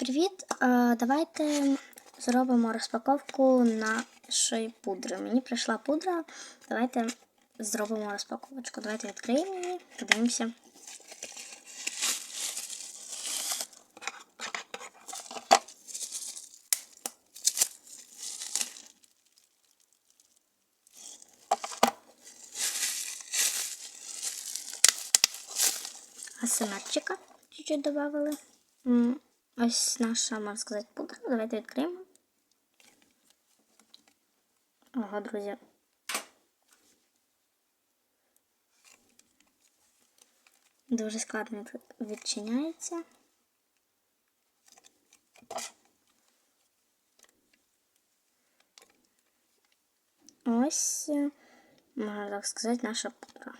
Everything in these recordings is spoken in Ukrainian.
привіт! Давайте зробимо розпаковку нашої пудри. Мені прийшла пудра. Давайте зробимо розпаковочку. Давайте відкриємо її, подивимося. асиметчика чуть-чуть добавили. Ось наша, можна сказати, пудра. Давайте відкриємо. Ого, друзі. Дуже складно від- відчиняється. Ось, можна так сказати, наша пудра.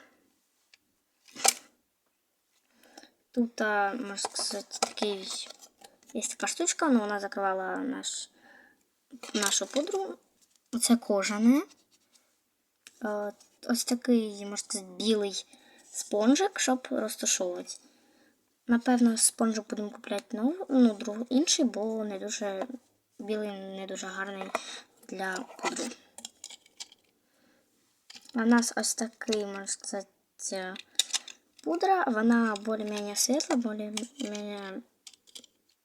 Тут, можна сказати, такий є така штучка, але вона закривала наш, нашу пудру. Оце кожане. Ось такий, можна сказати, білий спонжик, щоб розташовувати. Напевно, спонжик будемо купляти нову, ну, другу інший, бо не дуже білий, не дуже гарний для пудри. А у нас ось такий, можна сказати, пудра, вона більш-менш світла, більш-менш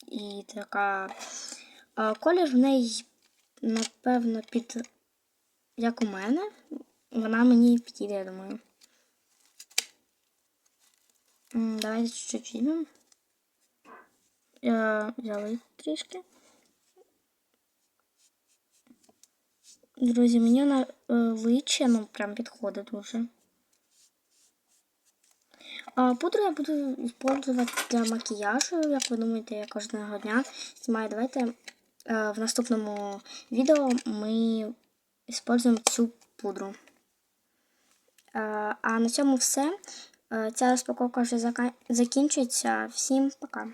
і така. Колір в неї, напевно, під, як у мене. Вона мені підійде, я думаю. Давайте чуть-чуть візьмемо. Я трішки. Друзі, мені вона е, личе, ну прям підходить дуже. Пудру я буду использовать для макіяжу, як ви думаєте, я кожного дня знімаю. Давайте е, в наступному відео ми используємо цю пудру. Е, А на цьому все. Е, Ця розпаковка вже закінчується. Всім пока.